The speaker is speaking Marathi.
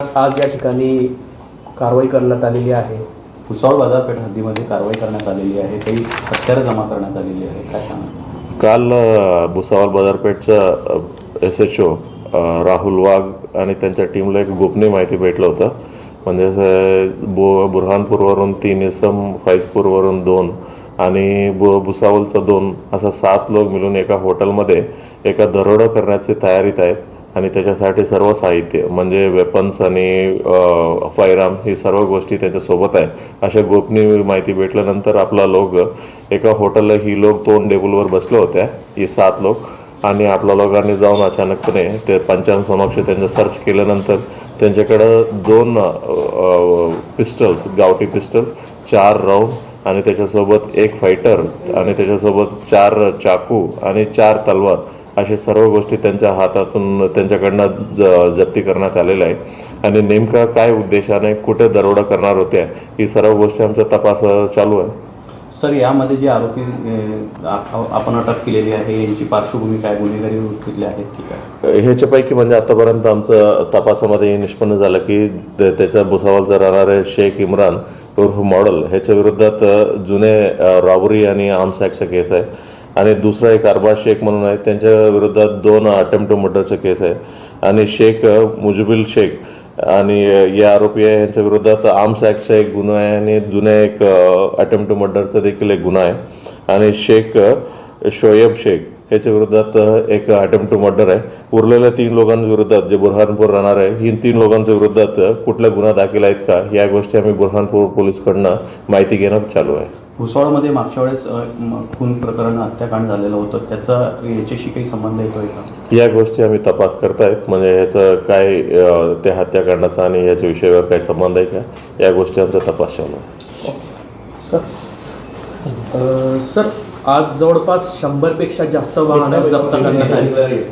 आज या ठिकाणी कारवाई करण्यात आलेली आहे. भुसावळ बाजारपेठ हद्दीमध्ये कारवाई करण्यात आलेली आहे. काही हत्यारं जमा करण्यात आलेली आहे काय सांगा काल Bhusawal बाजारपेठचा S H O Rahul Wagh आणि त्यांच्या टीमला एक गोपनीय माहिती भेटलं होतं. म्हणजे बु बुरहानपूरवरून तीन इसम फैजपूरवरून दोन आणि बु भुसावळचं दोन असं सात लोक मिळून एका हॉटेलमध्ये एका दरोडा करण्याची तयारीत आहेत. आणि त्याच्यासाठी सर्व साहित्य म्हणजे वेपन्स आणि फायराम ही सर्व गोष्टी त्यांच्यासोबत आहे अशा गोपनीय माहिती भेटल्यानंतर आपला लोक एका हॉटेलला ही लोक दोन टेबलवर बसले होत्या ही सात लोक. आणि आपल्या लोकांनी जाऊन अचानकपणे ते पंचांसमक्ष त्यांचं सर्च केल्यानंतर त्यांच्याकडं दोन पिस्टल्स गावठी पिस्टल चार राऊंड आणि त्याच्यासोबत एक फायटर आणि त्याच्यासोबत चार चाकू आणि चार तलवार अशा सर्व गोष्टी त्यांच्या हातातून त्यांच्याकडनं ज जप्ती करण्यात आलेल्या आहे आणि नेमका काय उद्देशाने कुठे दरोडा करणार होत्या ही सर्व गोष्टी आमचा तपास चालू आहे. सर यामध्ये जे आरोपी आपण अटक केलेली आहे यांची पार्श्वभूमी काय गुन्हेगारी वृत्तीतले आहेत की काय? ह्याच्यापैकी म्हणजे आतापर्यंत आमचं तपासामध्ये हे निष्पन्न झालं की त्याच्या भुसावळचं राहणारे शेख इम्रान उर्फ मॉडल ह्याच्या विरोधात जुने रॉबरी आणि आर्म्स ॲक्टचा केस आहे. आणि दुसरा एक अरबाज शेख म्हणून आहे त्यांच्या विरोधात दोन अटेम्प्ट टू मर्डरचा केस आहे. आणि शेख मुजबिल शेख आणि या आरोपी आहे यांच्या विरोधात आर्म्स ॲक्टचा एक गुन्हा आहे आणि जुन्या एक अटेम्प्ट टू मर्डरचा देखील एक गुन्हा आहे. आणि शेख शोएब शेख ह्याच्या विरोधात एक अटेम्प्ट टू मर्डर आहे. उरलेल्या तीन लोकांच्या विरोधात जे बुरहानपूर राहणार आहे ही तीन लोकांच्या विरोधात कुठला कुठल्या गुन्हा दाखल आहेत का या गोष्टी आम्ही बुरहानपूर पोलीसकडनं माहिती घेणं चालू आहे. भुसावळमध्ये मागच्या वेळेस खून प्रकरण हत्याकांड झालेलं होतं. त्याचा याच्याशी काही संबंध येतोय का? या गोष्टी आम्ही तपास करतायत. म्हणजे ह्याचं काय त्या हत्याकांडाचा आणि याच्या विषयावर काय संबंध आहे का? या गोष्टी आमचा तपास चालू आहे सर सर आज जवळपास शंभरपेक्षा जास्त वाहनं जप्त करण्यात आली.